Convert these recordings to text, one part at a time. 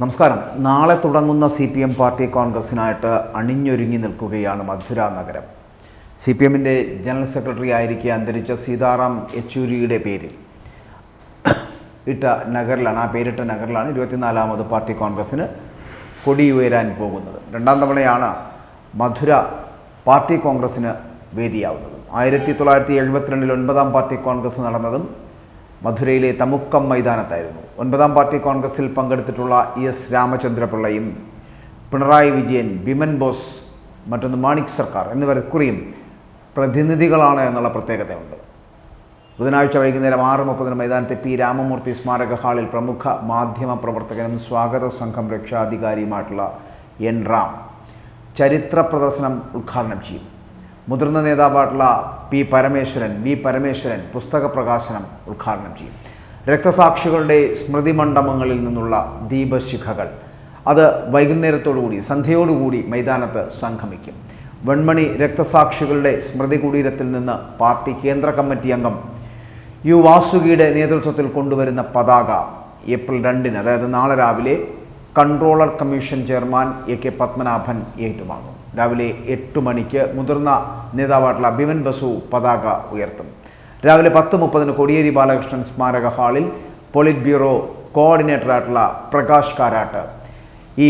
നമസ്കാരം. നാളെ തുടങ്ങുന്ന സി പി എം പാർട്ടി കോൺഗ്രസിനായിട്ട് അണിഞ്ഞൊരുങ്ങി നിൽക്കുകയാണ് മധുര നഗരം. സി പി എമ്മിന്റെ ജനറൽ സെക്രട്ടറി ആയിരിക്കെ അന്തരിച്ച സീതാറാം യെച്ചൂരിയുടെ പേരിൽ. ഇട്ട നഗറിലാണ് ആ പേരിട്ട നഗറിലാണ് ഇരുപത്തിനാലാമത് പാർട്ടി കോൺഗ്രസ്സിന് ഉയരാൻ പോകുന്നത്. രണ്ടാം തവണയാണ് മധുര പാർട്ടി കോൺഗ്രസ്സിന് വേദിയാവുന്നത്. ആയിരത്തി തൊള്ളായിരത്തി എഴുപത്തിരണ്ടിൽ ഒൻപതാം പാർട്ടി കോൺഗ്രസ് നടന്നതും മധുരയിലെ തമുക്കം മൈതാനത്തായിരുന്നു. ഒൻപതാം പാർട്ടി കോൺഗ്രസിൽ പങ്കെടുത്തിട്ടുള്ള ഇ എസ് രാമചന്ദ്രപിള്ളയും പിണറായി വിജയൻ ബിമൻ ബോസ് മറ്റൊന്ന് മാണിക് സർക്കാർ എന്നിവർ ഇക്കുറിയും പ്രതിനിധികളാണ് എന്നുള്ള പ്രത്യേകതയുണ്ട്. ബുധനാഴ്ച വൈകുന്നേരം ആറ് മുപ്പതിന് മൈതാനത്തെ പി രാമമൂർത്തി സ്മാരക ഹാളിൽ പ്രമുഖ മാധ്യമ പ്രവർത്തകനും സ്വാഗത സംഘം രക്ഷാധികാരിയുമായിട്ടുള്ള എൻ റാം ചരിത്ര പ്രദർശനം ഉദ്ഘാടനം ചെയ്യും. മുതിർന്ന നേതാവായിട്ടുള്ള പി പരമേശ്വരൻ വി പരമേശ്വരൻ പുസ്തക പ്രകാശനം ഉദ്ഘാടനം ചെയ്യും. രക്തസാക്ഷികളുടെ സ്മൃതി മണ്ഡപങ്ങളിൽ നിന്നുള്ള ദീപശിഖകൾ. അത് വൈകുന്നേരത്തോടുകൂടി സന്ധ്യയോടുകൂടി മൈതാനത്ത് സംഗമിക്കും. വെൺമണി രക്തസാക്ഷികളുടെ സ്മൃതി കുടീരത്തിൽ നിന്ന് പാർട്ടി കേന്ദ്ര കമ്മിറ്റി അംഗം യു വാസുകിയുടെ നേതൃത്വത്തിൽ കൊണ്ടുവരുന്ന പതാക ഏപ്രിൽ രണ്ടിന് അതായത് നാളെ രാവിലെ controller commission chairman A K Padmanabhan ഏറ്റുവാങ്ങും. രാവിലെ എട്ട് മണിക്ക് മുതിർന്ന നേതാവായിട്ടുള്ള ബിമൻ ബസു പതാക ഉയർത്തും. രാവിലെ പത്ത് മുപ്പതിന് കോടിയേരി ബാലകൃഷ്ണൻ സ്മാരക ഹാളിൽ പോളിറ്റ് ബ്യൂറോ കോർഡിനേറ്ററായിട്ടുള്ള പ്രകാശ് കാരാട്ട് ഈ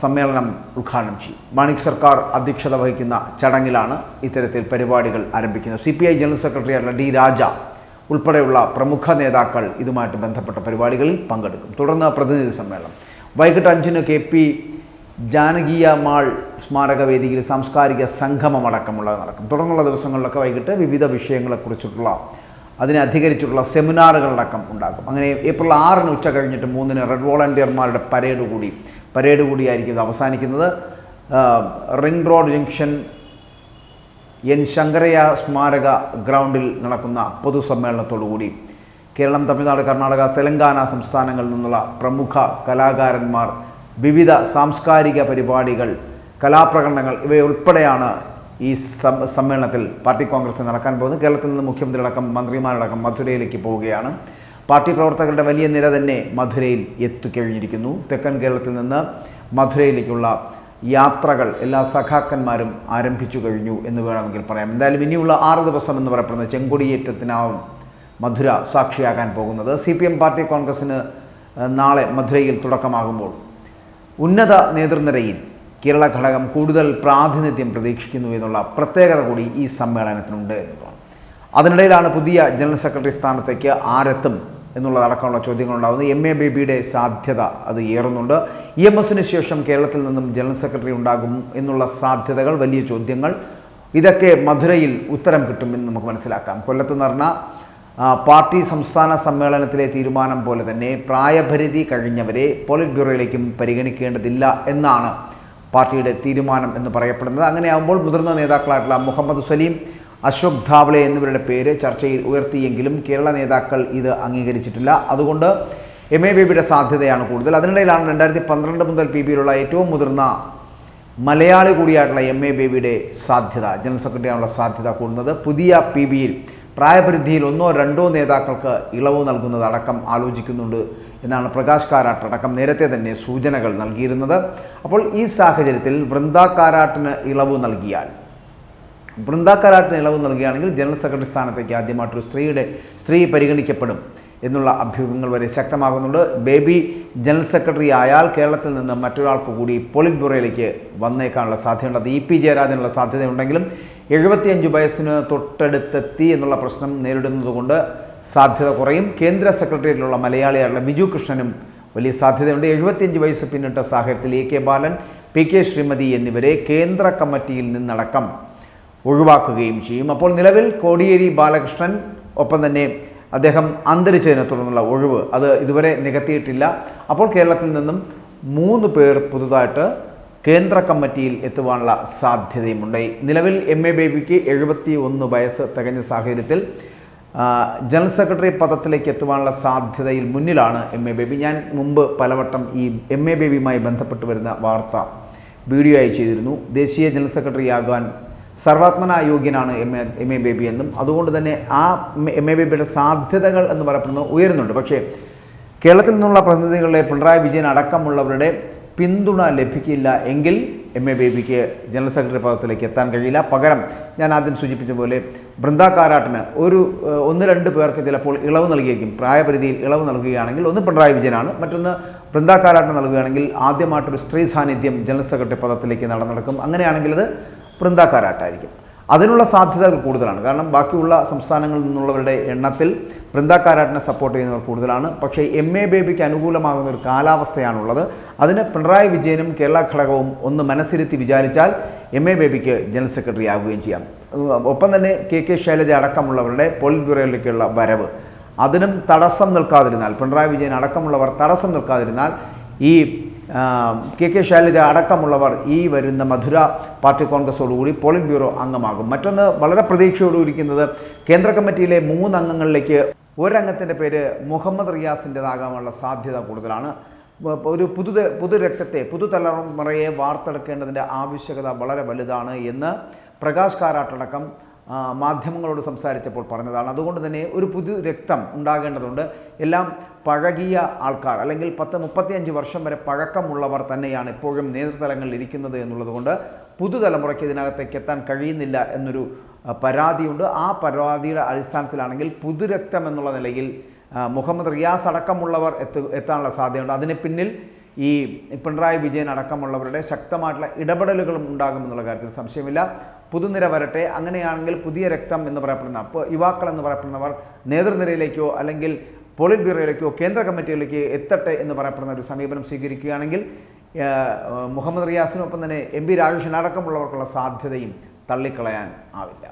സമ്മേളനം ഉദ്ഘാടനം ചെയ്യും. മാണിക് സർക്കാർ അധ്യക്ഷത വഹിക്കുന്ന ചടങ്ങിലാണ് ഇത്തരത്തിൽ പരിപാടികൾ ആരംഭിക്കുന്നത്. C P I general D Raja ഉൾപ്പെടെയുള്ള പ്രമുഖ നേതാക്കൾ ഇതുമായിട്ട് ബന്ധപ്പെട്ട പരിപാടികളിൽ പങ്കെടുക്കും. തുടർന്ന് പ്രതിനിധി സമ്മേളനം. വൈകിട്ട് അഞ്ചിന് കെ പി ജാനകീയ മാൾ സ്മാരകവേദിയിൽ സാംസ്കാരിക സംഗമം അടക്കമുള്ളത് നടക്കും. തുടർന്നുള്ള ദിവസങ്ങളിലൊക്കെ വൈകിട്ട് വിവിധ വിഷയങ്ങളെക്കുറിച്ചിട്ടുള്ള അതിനെ അധികരിച്ചിട്ടുള്ള സെമിനാറുകളടക്കം ഉണ്ടാക്കും അങ്ങനെ ഏപ്രിൽ ആറിന് ഉച്ച കഴിഞ്ഞിട്ട് മൂന്നിന് റെഡ് വോളണ്ടിയർമാരുടെ പരേഡ് കൂടി പരേഡ് കൂടിയായിരിക്കും ഇത് അവസാനിക്കുന്നത്. Ring road junction N Sankaraiah സ്മാരക ഗ്രൗണ്ടിൽ നടക്കുന്ന പൊതുസമ്മേളനത്തോടുകൂടി കേരളം തമിഴ്നാട് കർണാടക തെലങ്കാന സംസ്ഥാനങ്ങളിൽ നിന്നുള്ള പ്രമുഖ കലാകാരന്മാർ വിവിധ സാംസ്കാരിക പരിപാടികൾ കലാപ്രകടനങ്ങൾ ഇവയുൾപ്പെടെയാണ് ഈ സമ്മേളനത്തിൽ പാർട്ടി കോൺഗ്രസ് നടക്കാൻ പോകുന്നത്. കേരളത്തിൽ നിന്ന് മുഖ്യമന്ത്രിയടക്കം മന്ത്രിമാരടക്കം മധുരയിലേക്ക് പോവുകയാണ്. പാർട്ടി പ്രവർത്തകരുടെ വലിയ നിര തന്നെ മധുരയിൽ എത്തിക്കഴിഞ്ഞിരിക്കുന്നു. തെക്കൻ കേരളത്തിൽ നിന്ന് മധുരയിലേക്കുള്ള യാത്രകൾ എല്ലാ സഖാക്കന്മാരും ആരംഭിച്ചു കഴിഞ്ഞു എന്ന് വേണമെങ്കിൽ പറയാം. എന്തായാലും ഇനിയുള്ള ആറ് ദിവസം എന്ന് പറയപ്പെടുന്നത് ചെങ്കൊടിയേറ്റത്തിനാവും മധുര സാക്ഷിയാകാൻ പോകുന്നത്. സി പി എം പാർട്ടി കോൺഗ്രസ്സിന് നാളെ മധുരയിൽ തുടക്കമാകുമ്പോൾ. ഉന്നത നേതൃനിരയിൽ കേരള ഘടകം കൂടുതൽ പ്രാതിനിധ്യം പ്രതീക്ഷിക്കുന്നു എന്നുള്ള പ്രത്യേകത കൂടി ഈ സമ്മേളനത്തിനുണ്ട് എന്നതാണ് അതിനിടയിലാണ് പുതിയ ജനറൽ സെക്രട്ടറി സ്ഥാനത്തേക്ക് ആരെത്തും എന്നുള്ളതടക്കമുള്ള ചോദ്യങ്ങൾ ഉണ്ടാകുന്നത് എം എ ബേബിയുടെ സാധ്യത അത് ഏറുന്നുണ്ട്. ഇ എം എസിന് ശേഷം കേരളത്തിൽ നിന്നും ജനറൽ സെക്രട്ടറി ഉണ്ടാകും എന്നുള്ള സാധ്യതകൾ വലിയ ചോദ്യങ്ങൾ. ഇതൊക്കെ മധുരയിൽ ഉത്തരം കിട്ടുമെന്ന് നമുക്ക് മനസ്സിലാക്കാം. കൊല്ലത്ത് നടന്ന പാർട്ടി സംസ്ഥാന സമ്മേളനത്തിലെ തീരുമാനം പോലെ തന്നെ പ്രായപരിധി കഴിഞ്ഞവരെ പോളിറ്റ് ബ്യൂറോയിലേക്കും പരിഗണിക്കേണ്ടതില്ല എന്നാണ് പാർട്ടിയുടെ തീരുമാനം എന്ന് പറയപ്പെടുന്നത്. അങ്ങനെയാകുമ്പോൾ മുതിർന്ന നേതാക്കളായിട്ടുള്ള മുഹമ്മദ് സലീം അശോക് ധാവ്ലെ എന്നിവരുടെ പേര് ചർച്ചയിൽ ഉയർത്തിയെങ്കിലും കേരള നേതാക്കൾ ഇത് അംഗീകരിച്ചിട്ടില്ല. അതുകൊണ്ട് എം എ ബേബിയുടെ സാധ്യതയാണ് കൂടുതൽ. അതിനിടയിലാണ് രണ്ടായിരത്തി പന്ത്രണ്ട് മുതൽ പി ബിയിലുള്ള ഏറ്റവും മുതിർന്ന മലയാളി കൂടിയായിട്ടുള്ള എം എ ബേബിയുടെ സാധ്യത ജനറൽ സെക്രട്ടറിയാനുള്ള സാധ്യത കൂടുന്നത്. പുതിയ പി ബിയിൽ പ്രായപരിധിയിൽ ഒന്നോ രണ്ടോ നേതാക്കൾക്ക് ഇളവ് നൽകുന്നത് അടക്കം ആലോചിക്കുന്നുണ്ട് എന്നാണ് പ്രകാശ് കാരാട്ട് അടക്കം നേരത്തെ തന്നെ സൂചനകൾ നൽകിയിരുന്നത്. അപ്പോൾ ഈ സാഹചര്യത്തിൽ വൃന്ദ കാരാട്ടിന് ഇളവ് നൽകിയാൽ വൃന്ദ കാരാട്ടിന് ഇളവ് നൽകുകയാണെങ്കിൽ ജനറൽ സെക്രട്ടറി സ്ഥാനത്തേക്ക് ആദ്യമായിട്ടൊരു സ്ത്രീയുടെ സ്ത്രീ പരിഗണിക്കപ്പെടും എന്നുള്ള അഭ്യൂഹങ്ങൾ വരെ ശക്തമാകുന്നുണ്ട്. ബേബി ജനറൽ സെക്രട്ടറി ആയാൽ കേരളത്തിൽ നിന്ന് മറ്റൊരാൾക്ക് കൂടി പോളിറ്റ് ബ്യൂറോയിലേക്ക് വന്നേക്കാനുള്ള സാധ്യതയുണ്ട്. അത് ഇ പി ജയരാജനുള്ള സാധ്യതയുണ്ടെങ്കിലും എഴുപത്തിയഞ്ച് വയസ്സിന് തൊട്ടടുത്തെത്തി എന്നുള്ള പ്രശ്നം നേരിടുന്നതുകൊണ്ട് സാധ്യത കുറയും. കേന്ദ്ര സെക്രട്ടേറിയറ്റിലുള്ള മലയാളിയായുള്ള ബിജു കൃഷ്ണനും വലിയ സാധ്യതയുണ്ട്. എഴുപത്തിയഞ്ച് വയസ്സ് പിന്നിട്ട സാഹചര്യത്തിൽ A K Balan P K Sreemathi എന്നിവരെ കേന്ദ്ര കമ്മിറ്റിയിൽ നിന്നടക്കം ഒഴിവാക്കുകയും ചെയ്യും. അപ്പോൾ നിലവിൽ കോടിയേരി ബാലകൃഷ്ണൻ ഒപ്പം തന്നെ അദ്ദേഹം അന്തരിച്ചതിനെ തുടർന്നുള്ള ഒഴിവ് അത് ഇതുവരെ നികത്തിയിട്ടില്ല. അപ്പോൾ കേരളത്തിൽ നിന്നും മൂന്ന് പേർ പുതുതായിട്ട് കേന്ദ്ര കമ്മിറ്റിയിൽ എത്തുവാനുള്ള സാധ്യതയുമുണ്ട്. നിലവിൽ എം എ ബേബിക്ക് എഴുപത്തി ഒന്ന് വയസ്സ് തികഞ്ഞ സാഹചര്യത്തിൽ ജനറൽ സെക്രട്ടറി പദത്തിലേക്ക് എത്തുവാനുള്ള സാധ്യതയിൽ മുന്നിലാണ് എം എ ബേബി ഞാൻ മുമ്പ് പലവട്ടം ഈ എം എ ബേബിയുമായി ബന്ധപ്പെട്ട് വരുന്ന വാർത്ത വീഡിയോ ആയി ചെയ്തിരുന്നു. ദേശീയ ജനറൽ സെക്രട്ടറി ആകാൻ സർവാത്മന യോഗ്യനാണ് M A M A Baby എന്നും അതുകൊണ്ട് തന്നെ ആ എം എ ബേബിയുടെ സാധ്യതകൾ എന്ന് പറയപ്പെടുന്നത് ഉയരുന്നുണ്ട്. പക്ഷേ കേരളത്തിൽ നിന്നുള്ള പ്രതിനിധികളുടെ പിണറായി വിജയൻ അടക്കമുള്ളവരുടെ പിന്തുണ ലഭിക്കില്ല എങ്കിൽ എം എ ബേബിക്ക് ജനറൽ സെക്രട്ടറി പദത്തിലേക്ക് എത്താൻ കഴിയില്ല. പകരം ഞാൻ ആദ്യം സൂചിപ്പിച്ച പോലെ ബൃന്ദ കാരാട്ടിന് ഒരു ഒന്ന് രണ്ട് പേർക്ക് ചിലപ്പോൾ ഇളവ് നൽകിയേക്കും. പ്രായപരിധിയിൽ ഇളവ് നൽകുകയാണെങ്കിൽ ഒന്ന് പിണറായി വിജയനാണ്. മറ്റൊന്ന് ബൃന്ദ കാരാട്ടിന് നൽകുകയാണെങ്കിൽ ആദ്യമായിട്ടൊരു സ്ത്രീ സാന്നിധ്യം ജനറൽ സെക്രട്ടറി പദത്തിലേക്ക് നടന്നെടുക്കും അങ്ങനെയാണെങ്കിൽ അത് ബൃന്ദ കാരാട്ടായിരിക്കും. അതിനുള്ള സാധ്യതകൾ കൂടുതലാണ്. കാരണം ബാക്കിയുള്ള സംസ്ഥാനങ്ങളിൽ നിന്നുള്ളവരുടെ എണ്ണത്തിൽ ബൃന്ദ കാരാട്ടിനെ സപ്പോർട്ട് ചെയ്യുന്നവർ കൂടുതലാണ്. പക്ഷേ എം എ ബേബിക്ക് അനുകൂലമാകുന്ന ഒരു കാലാവസ്ഥയാണുള്ളത്. അതിന് പിണറായി വിജയനും കേരള ഘടകവും ഒന്ന് മനസ്സിരുത്തി വിചാരിച്ചാൽ എം എ ബേബിക്ക് ജനറൽ സെക്രട്ടറി ആവുകയും ചെയ്യാം. ഒപ്പം തന്നെ കെ കെ ശൈലജ അടക്കമുള്ളവരുടെ പോളിറ്റ് ബ്യൂറോയിലേക്കുള്ള വരവ്. അതിനും തടസ്സം നിൽക്കാതിരുന്നാൽ പിണറായി വിജയൻ അടക്കമുള്ളവർ തടസ്സം നിൽക്കാതിരുന്നാൽ ഈ കെ കെ ശൈലജ അടക്കമുള്ളവർ ഈ വരുന്ന മധുര പാർട്ടി കോൺഗ്രസോടുകൂടി പോളിംഗ് ബ്യൂറോ അംഗമാകും. മറ്റൊന്ന് വളരെ പ്രതീക്ഷയോടുകൂടിയിരിക്കുന്നത് കേന്ദ്ര കമ്മിറ്റിയിലെ മൂന്ന് അംഗങ്ങളിലേക്ക് ഒരംഗത്തിന്റെ പേര് മുഹമ്മദ് റിയാസിന്റെതാകാനുള്ള സാധ്യത കൂടുതലാണ്. ഒരു പുതു പുതു രക്തത്തെ പുതുതലമുറയെ വാർത്തെടുക്കേണ്ടതിന്റെ ആവശ്യകത വളരെ വലുതാണ് എന്ന് പ്രകാശ് കാരാട്ടടക്കം മാധ്യമങ്ങളോട് സംസാരിച്ചപ്പോൾ പറഞ്ഞതാണ്. അതുകൊണ്ട് തന്നെ ഒരു പുതു രക്തം ഉണ്ടാകേണ്ടതുണ്ട്. എല്ലാം പഴകിയ ആൾക്കാർ അല്ലെങ്കിൽ പത്ത് മുപ്പത്തിയഞ്ച് വർഷം വരെ പഴക്കമുള്ളവർ തന്നെയാണ് ഇപ്പോഴും നേതൃതലങ്ങളിൽ ഇരിക്കുന്നത് എന്നുള്ളതുകൊണ്ട് പുതുതലമുറയ്ക്ക് ഇതിനകത്തേക്ക് എത്താൻ കഴിയുന്നില്ല എന്നൊരു പരാതിയുണ്ട്. ആ പരാതിയുടെ അടിസ്ഥാനത്തിലാണെങ്കിൽ പുതുരക്തം എന്നുള്ള നിലയിൽ മുഹമ്മദ് റിയാസ് അടക്കമുള്ളവർ എത്തു എത്താനുള്ള സാധ്യതയുണ്ട്. അതിന് പിന്നിൽ ഈ പിണറായി വിജയൻ അടക്കമുള്ളവരുടെ ശക്തമായിട്ടുള്ള ഇടപെടലുകളും ഉണ്ടാകുമെന്നുള്ള കാര്യത്തിൽ സംശയമില്ല. പുതുനിര വരട്ടെ അങ്ങനെയാണെങ്കിൽ പുതിയ രക്തം എന്ന് പറയപ്പെടുന്ന അപ്പോൾ യുവാക്കൾ എന്ന് പറയപ്പെടുന്നവർ നേതൃനിരയിലേക്കോ അല്ലെങ്കിൽ പോളിറ്റ് ബ്യൂറോയിലേക്കോ കേന്ദ്ര കമ്മിറ്റിയിലേക്ക് എത്തട്ടെ എന്ന് പറയപ്പെടുന്ന ഒരു സമീപനം സ്വീകരിക്കുകയാണെങ്കിൽ മുഹമ്മദ് റിയാസിനൊപ്പം തന്നെ എം പി രാജേഷിനടക്കമുള്ളവർക്കുള്ള സാധ്യതയും തള്ളിക്കളയാൻ ആവില്ല.